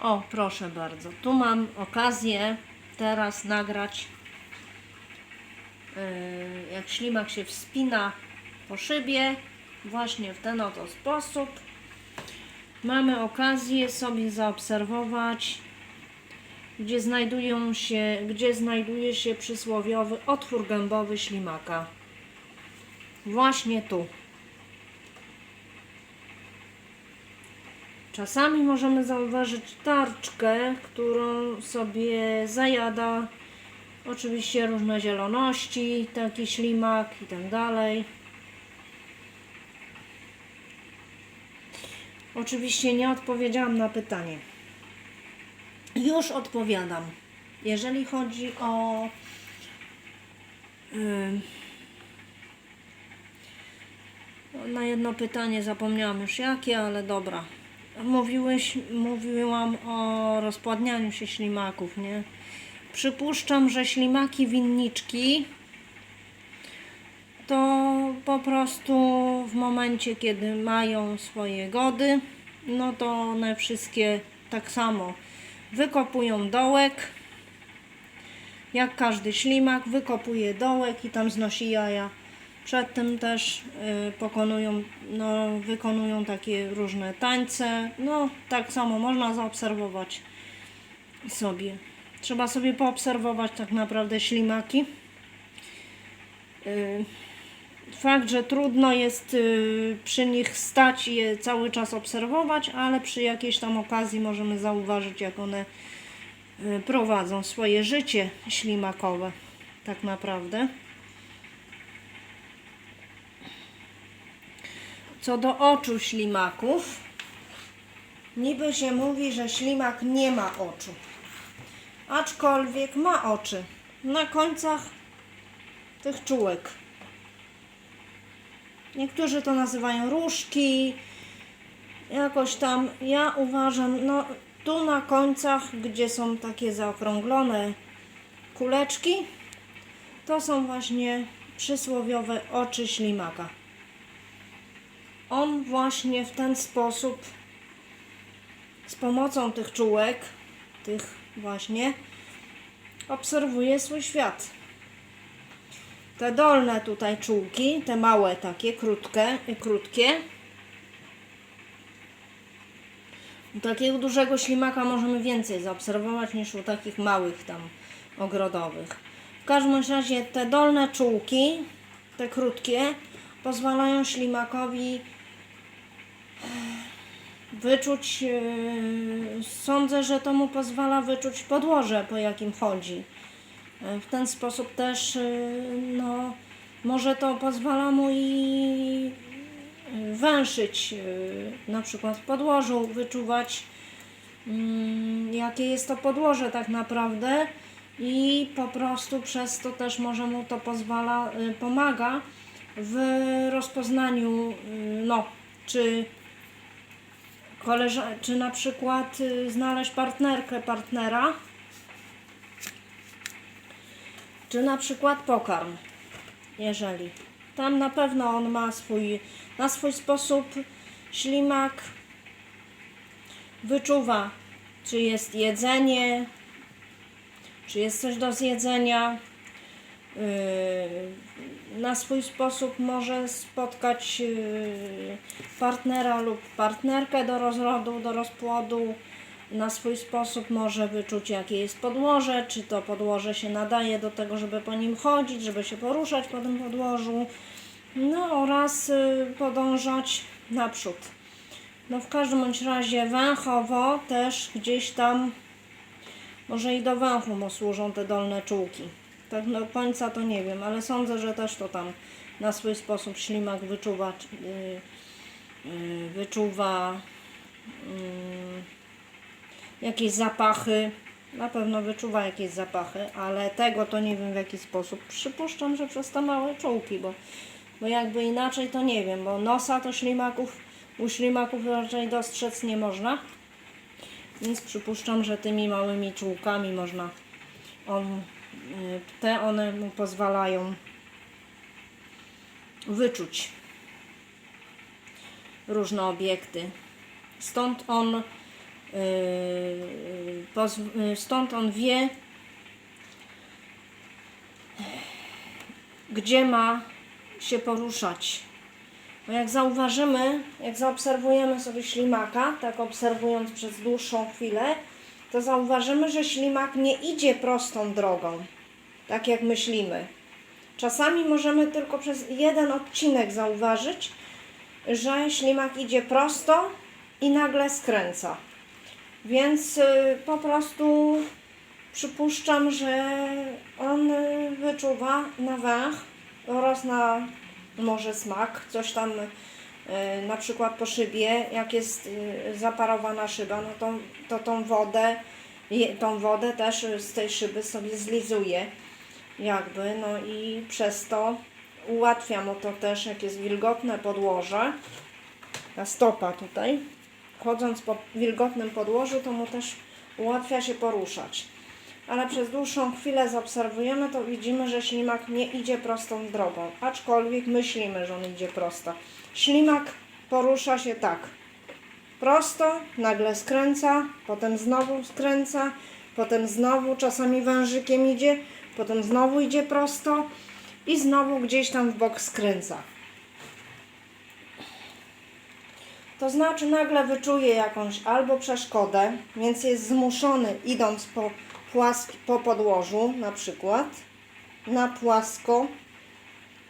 O, proszę bardzo. Tu mam okazję teraz nagrać, yy, jak ślimak się wspina po szybie, właśnie w ten oto sposób. Mamy okazję sobie zaobserwować, gdzie znajdują się, gdzie znajduje się przysłowiowy otwór gębowy ślimaka. Właśnie tu. Czasami możemy zauważyć tarczkę, którą sobie zajada oczywiście różne zieloności, taki ślimak i tak dalej. Oczywiście nie odpowiedziałam na pytanie. Już odpowiadam. Jeżeli chodzi o ym, na jedno pytanie zapomniałam już jakie, ale dobra. Mówiłeś, mówiłam o rozpładnianiu się ślimaków, nie? Przypuszczam, że ślimaki winniczki to po prostu w momencie, kiedy mają swoje gody, no to one wszystkie tak samo wykopują dołek. Jak każdy ślimak, wykopuje dołek i tam znosi jaja. Przedtem też y, pokonują, no, wykonują takie różne tańce. No, tak samo można zaobserwować sobie. Trzeba sobie poobserwować tak naprawdę ślimaki. Y, Fakt, że trudno jest y, przy nich stać i je cały czas obserwować, ale przy jakiejś tam okazji możemy zauważyć, jak one prowadzą swoje życie ślimakowe. Tak naprawdę. Co do oczu ślimaków, niby się mówi, że ślimak nie ma oczu. Aczkolwiek ma oczy na końcach tych czułek. Niektórzy to nazywają różki, jakoś tam. Ja uważam, no tu na końcach, gdzie są takie zaokrąglone kuleczki, to są właśnie przysłowiowe oczy ślimaka. On właśnie w ten sposób, z pomocą tych czułek, tych właśnie, obserwuje swój świat. Te dolne tutaj czułki, te małe takie, krótkie, krótkie. U takiego dużego ślimaka możemy więcej zaobserwować niż u takich małych tam ogrodowych. W każdym razie te dolne czułki, te krótkie, pozwalają ślimakowi wyczuć, yy, sądzę, że to mu pozwala wyczuć podłoże, po jakim chodzi. W ten sposób też, y, no, może to pozwala mu i węszyć, na przykład w podłożu, wyczuwać, mm, jakie jest to podłoże tak naprawdę i po prostu przez to też może mu to pozwala, pomaga w rozpoznaniu, no, czy koleża- czy na przykład znaleźć partnerkę, partnera, czy na przykład pokarm, jeżeli. Tam na pewno on ma swój, na swój sposób ślimak wyczuwa, czy jest jedzenie, czy jest coś do zjedzenia. Yy, na swój sposób może spotkać yy, partnera lub partnerkę do rozrodu, do rozpłodu na swój sposób może wyczuć, jakie jest podłoże, czy to podłoże się nadaje do tego, żeby po nim chodzić, żeby się poruszać po tym podłożu, no oraz y, podążać naprzód. No w każdym bądź razie węchowo też gdzieś tam, może i do węchu mu służą te dolne czułki. Tak do końca to nie wiem, ale sądzę, że też to tam na swój sposób ślimak wyczuwa, yy, yy, wyczuwa yy, jakieś zapachy. Na pewno wyczuwa jakieś zapachy, ale tego to nie wiem w jaki sposób. Przypuszczam, że przez te małe czułki, bo, bo jakby inaczej to nie wiem, bo nosa to ślimaków, u ślimaków raczej dostrzec nie można. Więc przypuszczam, że tymi małymi czułkami można on, y, te one mu pozwalają wyczuć różne obiekty. Stąd on poz- yy, stąd on wie, gdzie ma się poruszać. Bo jak zauważymy, jak zaobserwujemy sobie ślimaka, tak obserwując przez dłuższą chwilę, to zauważymy, że ślimak nie idzie prostą drogą, tak jak myślimy. Czasami możemy tylko przez jeden odcinek zauważyć, że ślimak idzie prosto i nagle skręca. Więc y, po prostu przypuszczam, że on wyczuwa na węch oraz na może smak, coś tam y, na przykład po szybie, jak jest y, zaparowana szyba, no to, to tą wodę, tą wodę też z tej szyby sobie zlizuje jakby, no i przez to ułatwia mu to też, jak jest wilgotne podłoże, ta stopa tutaj, chodząc po wilgotnym podłożu, to mu też ułatwia się poruszać. Ale przez dłuższą chwilę zaobserwujemy, to widzimy, że ślimak nie idzie prostą drogą, aczkolwiek myślimy, że on idzie prosto. Ślimak porusza się tak. Prosto, nagle skręca, potem znowu skręca, potem znowu czasami wężykiem idzie, potem znowu idzie prosto i znowu gdzieś tam w bok skręca. To znaczy nagle wyczuje jakąś albo przeszkodę, więc jest zmuszony idąc po, płask, po podłożu na przykład, na płasko,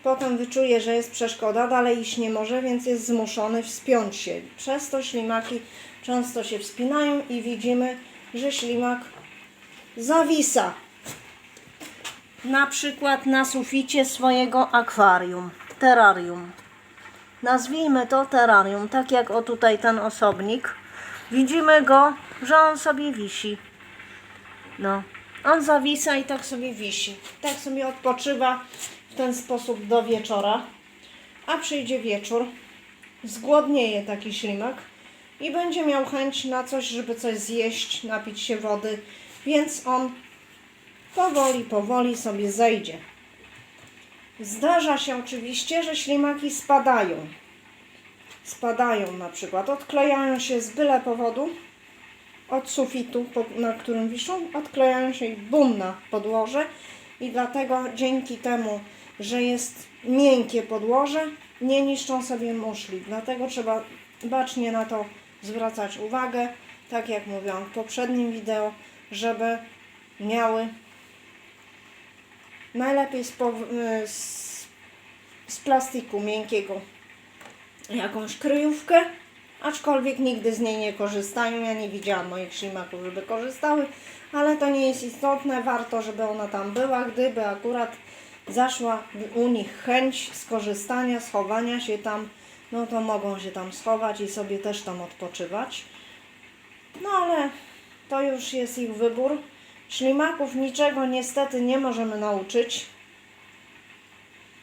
potem wyczuje, że jest przeszkoda, dalej iść nie może, więc jest zmuszony wspiąć się. Przez to ślimaki często się wspinają i widzimy, że ślimak zawisa. Na przykład na suficie swojego akwarium, terrarium nazwijmy to terrarium, tak jak o tutaj ten osobnik. Widzimy go, że on sobie wisi. No, on zawisa i tak sobie wisi. Tak sobie odpoczywa w ten sposób do wieczora. A przyjdzie wieczór, zgłodnieje taki ślimak i będzie miał chęć na coś, żeby coś zjeść, napić się wody, więc on powoli, powoli sobie zejdzie. Zdarza się oczywiście, że ślimaki spadają. Spadają na przykład, odklejają się z byle powodu od sufitu, na którym wiszą, odklejają się i bum na podłoże. I dlatego dzięki temu, że jest miękkie podłoże, nie niszczą sobie muszli. Dlatego trzeba bacznie na to zwracać uwagę, tak jak mówiłam w poprzednim wideo, żeby miały Najlepiej z, y, z, z plastiku miękkiego jakąś kryjówkę, aczkolwiek nigdy z niej nie korzystają. Ja nie widziałam moich ślimaków, żeby korzystały, ale to nie jest istotne. Warto, żeby ona tam była, gdyby akurat zaszła u nich chęć skorzystania, schowania się tam, no to mogą się tam schować i sobie też tam odpoczywać. No ale to już jest ich wybór. Ślimaków niczego niestety nie możemy nauczyć.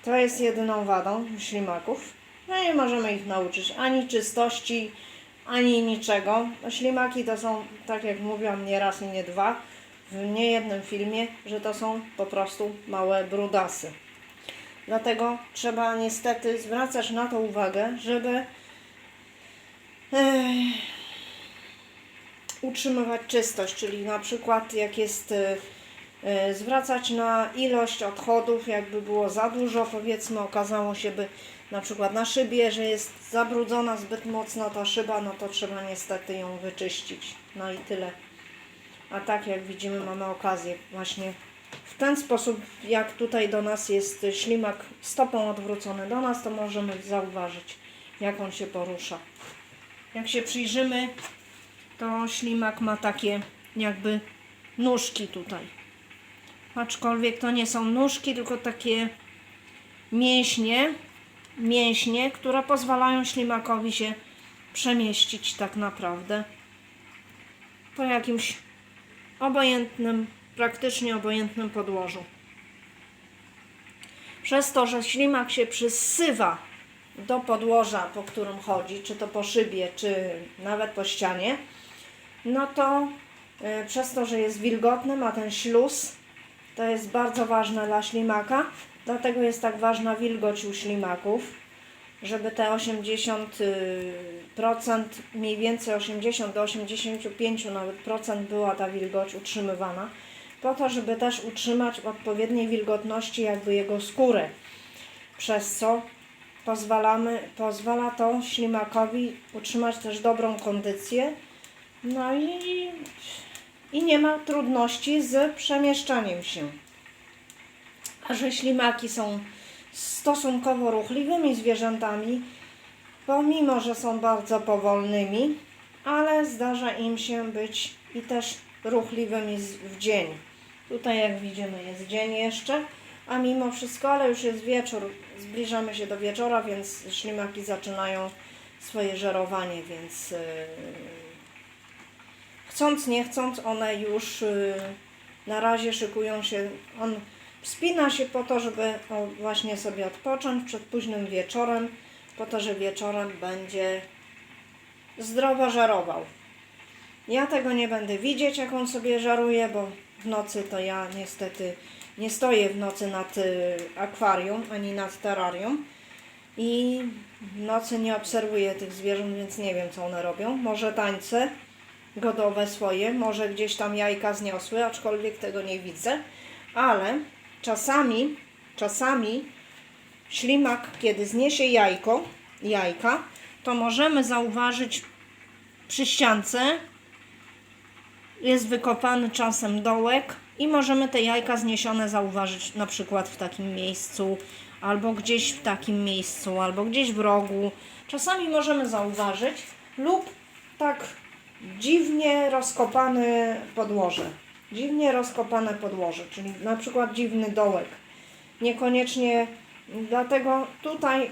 To jest jedyną wadą ślimaków. No nie możemy ich nauczyć ani czystości, ani niczego. No, Ślimaki to są, tak jak mówiłam nie raz i nie dwa, w niejednym filmie, że to są po prostu małe brudasy. Dlatego trzeba niestety zwracać na to uwagę, żeby Ech, utrzymywać czystość, czyli na przykład jak jest y, y, zwracać na ilość odchodów, jakby było za dużo, powiedzmy okazało się by na przykład na szybie, że jest zabrudzona zbyt mocno ta szyba, no to trzeba niestety ją wyczyścić. No i tyle. A tak jak widzimy mamy okazję właśnie w ten sposób, jak tutaj do nas jest ślimak stopą odwrócony do nas, to możemy zauważyć jak on się porusza. Jak się przyjrzymy, to ślimak ma takie jakby nóżki tutaj. Aczkolwiek to nie są nóżki, tylko takie mięśnie, mięśnie, które pozwalają ślimakowi się przemieścić tak naprawdę po jakimś obojętnym, praktycznie obojętnym podłożu. Przez to, że ślimak się przysywa do podłoża, po którym chodzi, czy to po szybie, czy nawet po ścianie, no to y, przez to, że jest wilgotny, ma ten śluz, to jest bardzo ważne dla ślimaka, dlatego jest tak ważna wilgoć u ślimaków, żeby te 80 y, procent, mniej więcej 80 do 85 nawet procent była ta wilgoć utrzymywana, po to, żeby też utrzymać odpowiedniej wilgotności jakby jego skórę, przez co pozwalamy, pozwala to ślimakowi utrzymać też dobrą kondycję, no i, i nie ma trudności z przemieszczaniem się. A że ślimaki są stosunkowo ruchliwymi zwierzętami, pomimo że są bardzo powolnymi, ale zdarza im się być i też ruchliwymi w dzień. Tutaj jak widzimy jest dzień jeszcze, a mimo wszystko, ale już jest wieczór, zbliżamy się do wieczora, więc ślimaki zaczynają swoje żerowanie, więc yy, chcąc nie chcąc one już yy, na razie szykują się, on Wspina się po to, żeby właśnie sobie odpocząć przed późnym wieczorem, po to, że wieczorem będzie zdrowo żarował. Ja tego nie będę widzieć, jak on sobie żaruje, bo w nocy to ja niestety nie stoję w nocy nad y, akwarium ani nad terrarium i w nocy nie obserwuję tych zwierząt, więc nie wiem, co one robią. Może tańce godowe swoje, może gdzieś tam jajka zniosły, aczkolwiek tego nie widzę, ale czasami, czasami ślimak, kiedy zniesie jajko, jajka, to możemy zauważyć przy ściance jest wykopany czasem dołek i możemy te jajka zniesione zauważyć na przykład w takim miejscu, albo gdzieś w takim miejscu, albo gdzieś w rogu. Czasami możemy zauważyć lub tak dziwnie rozkopane podłoże. Dziwnie rozkopane podłoże, czyli na przykład dziwny dołek. Niekoniecznie dlatego tutaj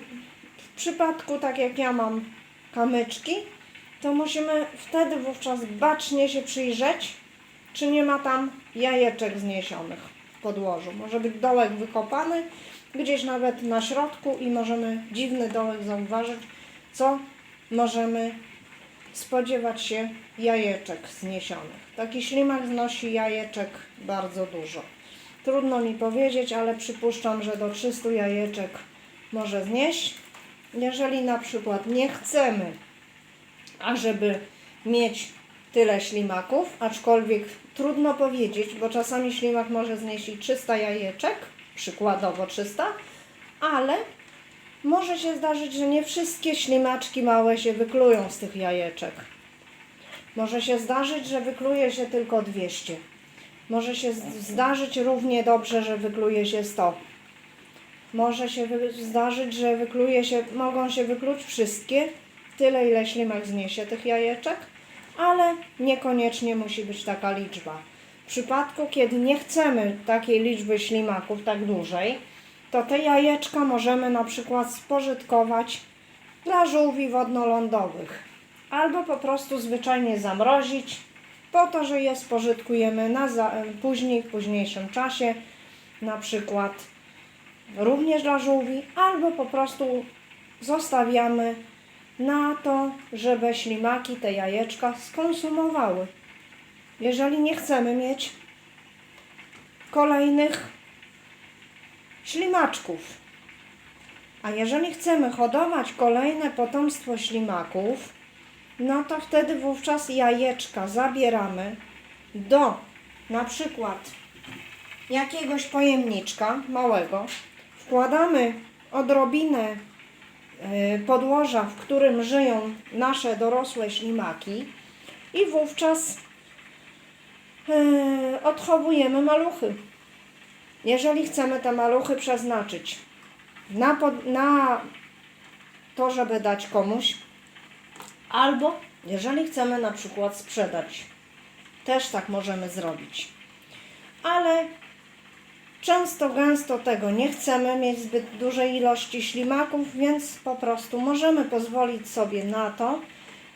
w przypadku tak jak ja mam kamyczki, to musimy wtedy wówczas bacznie się przyjrzeć, czy nie ma tam jajeczek zniesionych w podłożu. Może być dołek wykopany, gdzieś nawet na środku i możemy dziwny dołek zauważyć, co możemy spodziewać się jajeczek zniesionych. Taki ślimak znosi jajeczek bardzo dużo. Trudno mi powiedzieć, ale przypuszczam, że do 300 jajeczek może znieść. Jeżeli na przykład nie chcemy ażeby mieć tyle ślimaków, aczkolwiek trudno powiedzieć, bo czasami ślimak może znieść i 300 jajeczek, przykładowo 300, ale może się zdarzyć, że nie wszystkie ślimaczki małe się wyklują z tych jajeczek. Może się zdarzyć, że wykluje się tylko 200. Może się zdarzyć równie dobrze, że wykluje się 100. Może się zdarzyć, że wykluje się, mogą się wykluć wszystkie, tyle ile ślimak zniesie tych jajeczek, ale niekoniecznie musi być taka liczba. W przypadku, kiedy nie chcemy takiej liczby ślimaków tak dużej, to te jajeczka możemy na przykład spożytkować dla żółwi wodnoloądowych albo po prostu zwyczajnie zamrozić po to, że je spożytkujemy na później, w późniejszym czasie, na przykład również dla żółwi, albo po prostu zostawiamy na to, żeby ślimaki te jajeczka skonsumowały. Jeżeli nie chcemy mieć kolejnych ślimaczków, a jeżeli chcemy hodować kolejne potomstwo ślimaków, no to wtedy wówczas jajeczka zabieramy do na przykład jakiegoś pojemniczka małego, wkładamy odrobinę podłoża, w którym żyją nasze dorosłe ślimaki i wówczas y, odchowujemy maluchy. Jeżeli chcemy te maluchy przeznaczyć na, pod, na to, żeby dać komuś, albo jeżeli chcemy na przykład sprzedać, też tak możemy zrobić. Ale Często, gęsto tego nie chcemy mieć zbyt dużej ilości ślimaków, więc po prostu możemy pozwolić sobie na to,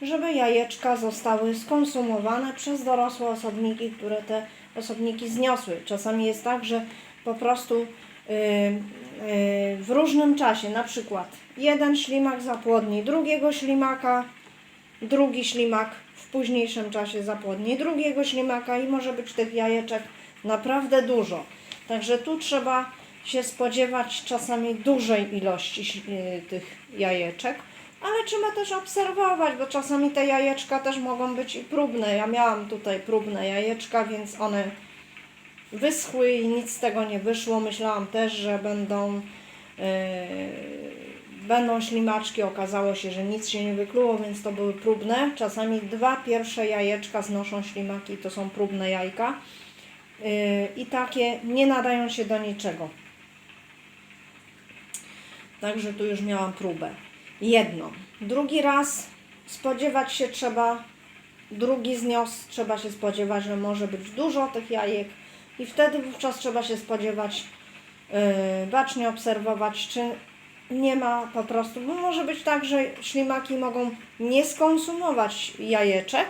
żeby jajeczka zostały skonsumowane przez dorosłe osobniki, które te osobniki zniosły. Czasami jest tak, że po prostu yy, yy, w różnym czasie, na przykład jeden ślimak zapłodni drugiego ślimaka, drugi ślimak w późniejszym czasie zapłodni drugiego ślimaka i może być tych jajeczek naprawdę dużo. Także tu trzeba się spodziewać czasami dużej ilości y, tych jajeczek, ale trzeba też obserwować, bo czasami te jajeczka też mogą być i próbne. Ja miałam tutaj próbne jajeczka, więc one wyschły i nic z tego nie wyszło. Myślałam też, że będą, yy, będą ślimaczki. Okazało się, że nic się nie wykluło, więc to były próbne. Czasami dwa pierwsze jajeczka znoszą ślimaki, to są próbne jajka. Yy, I takie nie nadają się do niczego. Także tu już miałam próbę. Jedną. Drugi raz spodziewać się trzeba, drugi znios trzeba się spodziewać, że może być dużo tych jajek i wtedy wówczas trzeba się spodziewać, yy, bacznie obserwować, czy nie ma po prostu, bo może być tak, że ślimaki mogą nie skonsumować jajeczek,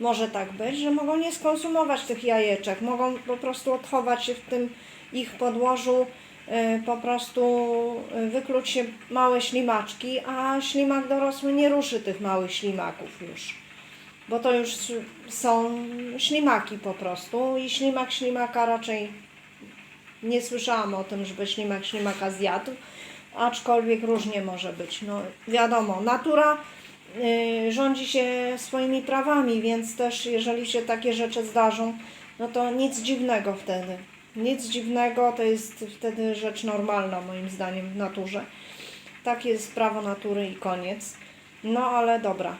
może tak być, że mogą nie skonsumować tych jajeczek, mogą po prostu odchować się w tym ich podłożu, y, po prostu y, wykluć się małe ślimaczki, a ślimak dorosły nie ruszy tych małych ślimaków już. Bo to już są ślimaki po prostu i ślimak ślimaka raczej nie słyszałam o tym, żeby ślimak ślimaka zjadł, aczkolwiek różnie może być. No wiadomo, natura rządzi się swoimi prawami, więc też jeżeli się takie rzeczy zdarzą, no to nic dziwnego wtedy. Nic dziwnego, to jest wtedy rzecz normalna moim zdaniem w naturze. Takie jest prawo natury i koniec. No ale dobra.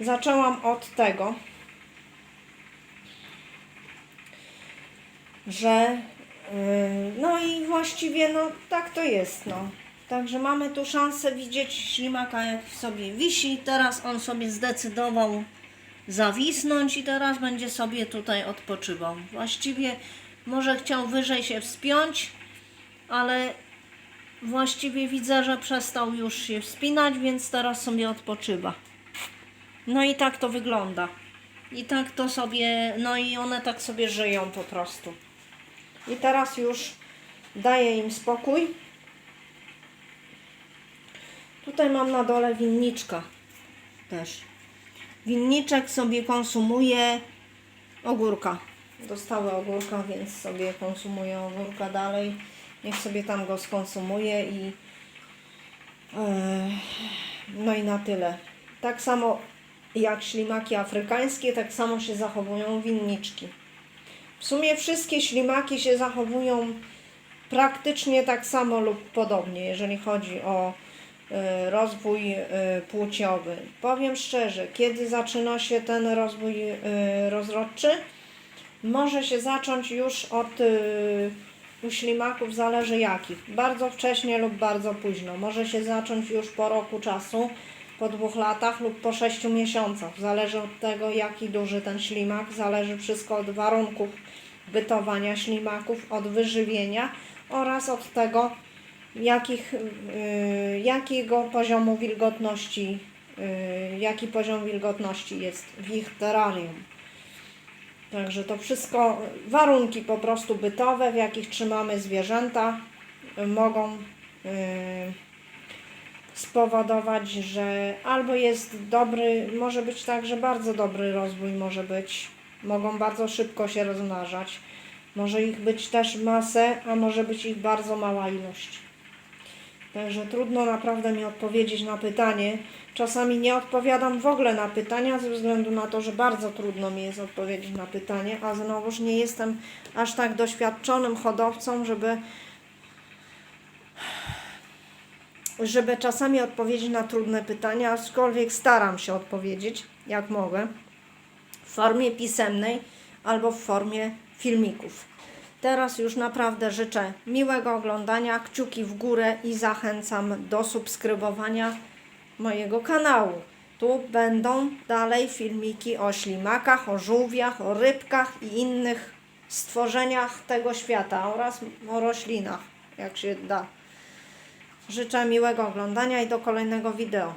Zaczęłam od tego, że yy, no i właściwie no tak to jest no. Także mamy tu szansę widzieć ślimaka jak sobie wisi. Teraz on sobie zdecydował zawisnąć i teraz będzie sobie tutaj odpoczywał. Właściwie może chciał wyżej się wspiąć, ale właściwie widzę, że przestał już się wspinać, więc teraz sobie odpoczywa. No i tak to wygląda. I tak to sobie, no i one tak sobie żyją po prostu. I teraz już daję im spokój. Tutaj mam na dole winniczka też. Winniczek sobie konsumuje ogórka. Dostały ogórka, więc sobie konsumuje ogórka dalej. Niech sobie tam go skonsumuje i e, no i na tyle. Tak samo jak ślimaki afrykańskie, tak samo się zachowują winniczki. W sumie wszystkie ślimaki się zachowują praktycznie tak samo lub podobnie, jeżeli chodzi o rozwój e, płciowy. Powiem szczerze, kiedy zaczyna się ten rozwój e, rozrodczy, może się zacząć już od y, u ślimaków, zależy jakich. Bardzo wcześnie lub bardzo późno. Może się zacząć już po roku czasu, po dwóch latach lub po sześciu miesiącach. Zależy od tego, jaki duży ten ślimak. Zależy wszystko od warunków bytowania ślimaków, od wyżywienia oraz od tego, jakich, y, jakiego poziomu wilgotności, y, jaki poziom wilgotności jest w ich terrarium. Także to wszystko, warunki po prostu bytowe, w jakich trzymamy zwierzęta, mogą y, spowodować, że albo jest dobry, może być tak, że bardzo dobry rozwój może być, mogą bardzo szybko się rozmnażać, może ich być też masę, a może być ich bardzo mała ilość. Także trudno naprawdę mi odpowiedzieć na pytanie. Czasami nie odpowiadam w ogóle na pytania, ze względu na to, że bardzo trudno mi jest odpowiedzieć na pytanie, a znowuż nie jestem aż tak doświadczonym hodowcą, żeby, żeby czasami odpowiedzieć na trudne pytania, aczkolwiek staram się odpowiedzieć, jak mogę, w formie pisemnej albo w formie filmików. Teraz już naprawdę życzę miłego oglądania, kciuki w górę i zachęcam do subskrybowania mojego kanału. Tu będą dalej filmiki o ślimakach, o żółwiach, o rybkach i innych stworzeniach tego świata oraz o roślinach, jak się da. Życzę miłego oglądania i do kolejnego wideo.